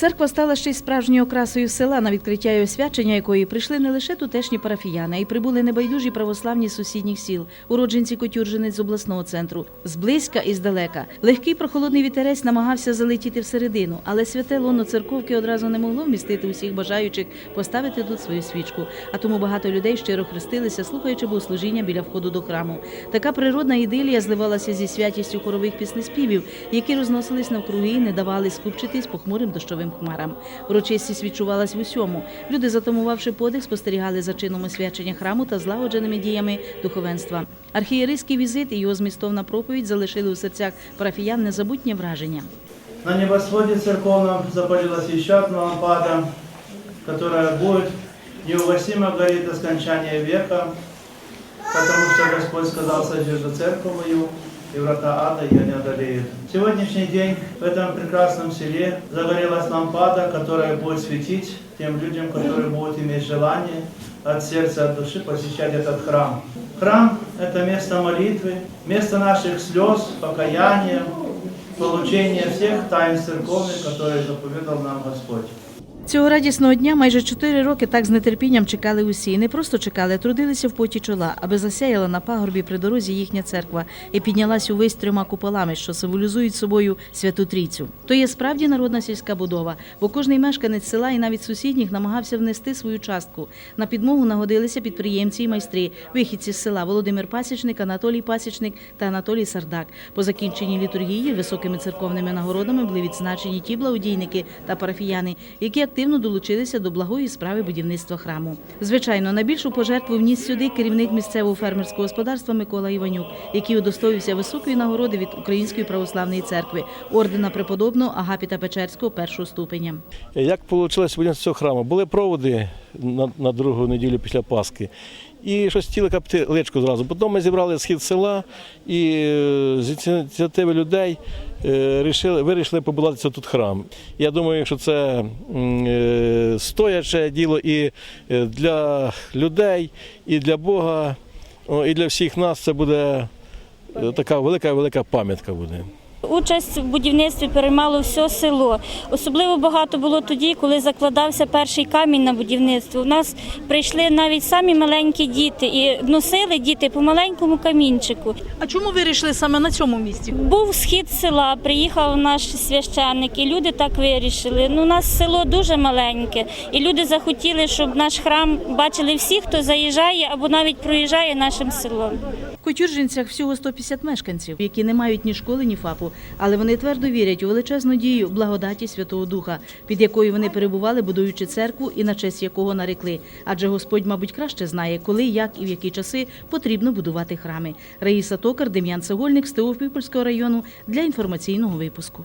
Церква стала ще й справжньою окрасою села, на відкриття і освячення якої прийшли не лише тутешні парафіяни, а й прибули небайдужі православні з сусідніх сіл, уродженці Котюржини з обласного центру, зблизька і здалека. Легкий прохолодний вітерець намагався залетіти всередину, але святе лоно церковки одразу не могло вмістити усіх бажаючих поставити тут свою свічку. А тому багато людей щиро хрестилися, слухаючи богослужіння біля входу до храму. Така природна ідилія зливалася зі святістю хорових піснеспівів, які розносились навкруги і не давали скупчитись похмурим дощовим хмарам. Урочистість відчувалась в усьому. Люди, затамувавши подих, спостерігали за чином освячення храму та злагодженими діями духовенства. Архієрейський візит і його змістовна проповідь залишили у серцях парафіян незабутнє враження. На небосводе церковном запалилась еще одна лампада, которая будет неугасимо гореть до скончания века, потому что Господь сказал, сожжу церковью, и врата ада ее не одолеют. В сегодняшний день в этом прекрасном селе загорелась лампада, которая будет светить тем людям, которые будут иметь желание от сердца, от души посещать этот храм. Храм – это место молитвы, место наших слез, покаяния, получения всех тайн церковных, которые заповедал нам Господь. Цього радісного дня майже чотири роки так з нетерпінням чекали усі. І не просто чекали, а трудилися в поті чола, аби засяяла на пагорбі при дорозі їхня церква і піднялась увесь трьома куполами, що символізують собою святу трійцю. То є справді народна сільська будова, бо кожний мешканець села і навіть сусідніх намагався внести свою частку. На підмогу нагодилися підприємці і майстри, вихідці з села Володимир Пасічник, Анатолій Пасічник та Анатолій Сардак. По закінченні літургії високими церковними нагородами були відзначені ті благодійники та парафіяни, які активно долучилися до благої справи будівництва храму. Звичайно, найбільшу пожертву вніс сюди керівник місцевого фермерського господарства Микола Іванюк, який удостоївся високої нагороди від Української православної церкви ордена преподобного Агапіта Печерського першого ступеня. Як вийшло будівництво храму? Були проводи на, на другу неділю після Пасхи. І щось хотіли капти личку зразу. Потім ми зібрали схід села і е, з ініціативи людей е, рішили, вирішили побудувати тут храм. Я думаю, що це е, стояче діло і для людей, і для Бога, і для всіх нас це буде така велика-велика пам'ятка буде. Участь в будівництві приймало все село. Особливо багато було тоді, коли закладався перший камінь на будівництво. У нас прийшли навіть самі маленькі діти і носили діти по маленькому камінчику. А чому ви вирішили саме на цьому місці? Був схід села, приїхав наш священник, і люди так вирішили. Ну, у нас село дуже маленьке, і люди захотіли, щоб наш храм бачили всі, хто заїжджає або навіть проїжджає нашим селом. В Котюржинцях всього 150 мешканців, які не мають ні школи, ні фапу, але вони твердо вірять у величезну дію благодаті Святого Духа, під якою вони перебували, будуючи церкву і на честь якого нарекли. Адже Господь, мабуть, краще знає, коли, як і в які часи потрібно будувати храми. Раїса Токар, Дем'ян Цегольник з Теофіпольського району для інформаційного випуску.